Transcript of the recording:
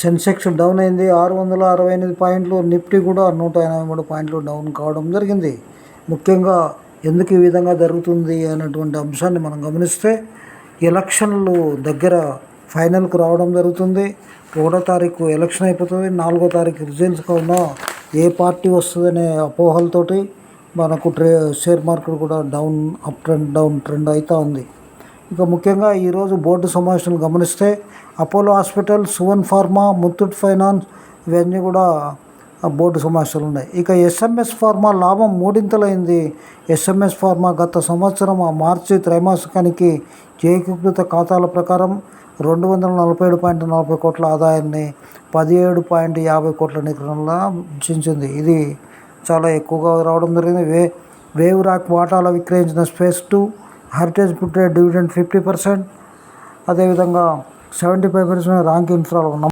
Sensex down అయింది. ఆరు వందల అరవై ఎనిమిది పాయింట్లు నిఫ్టీ కూడా నూట ఎనభై మూడు పాయింట్లు డౌన్ కావడం జరిగింది. ముఖ్యంగా ఎందుకు ఈ విధంగా జరుగుతుంది అనేటువంటి అంశాన్ని మనం గమనిస్తే ఎలక్షన్లు దగ్గర ఫైనల్కు రావడం జరుగుతుంది. ఒకటో తారీఖు ఎలక్షన్ అయిపోతుంది. నాలుగో తారీఖు రిజల్ట్స్ కావున ఏ పార్టీ వస్తుందనే అపోహలతోటి మనకు ట్రే షేర్ మార్కెట్ కూడా down up trend down trend అవుతూ ఉంది. ఇక ముఖ్యంగా ఈరోజు బోర్డు సమావేశాలు గమనిస్తే Apollo hospital Suven pharma Muthoot finance ఇవన్నీ కూడా బోర్డు సమావేశాలు ఉన్నాయి. ఇక ఎస్ఎంఎస్ ఫార్మా లాభం మూడింతలైంది. ఎస్ఎంఎస్ ఫార్మా గత సంవత్సరం మార్చి త్రైమాసికానికి ఏకీకృత ఖాతాల ప్రకారం రెండు వందల నలభై ఏడు పాయింట్ నలభై కోట్ల ఆదాయాన్ని పదిహేడు పాయింట్ యాభై కోట్ల నికరంలా చించింది. ఇది చాలా ఎక్కువగా రావడం జరిగింది. వే వేవ్ రాక్ వాటాల విక్రయించిన స్పేస్ టూ హెరిటేజ్ పుట్టే డివిడెండ్ ఫిఫ్టీ పర్సెంట్. అదేవిధంగా సెవెంటీ ఫైవ్ పర్సెంట్ ర్యాంక్ ఇన్ఫ్రాలో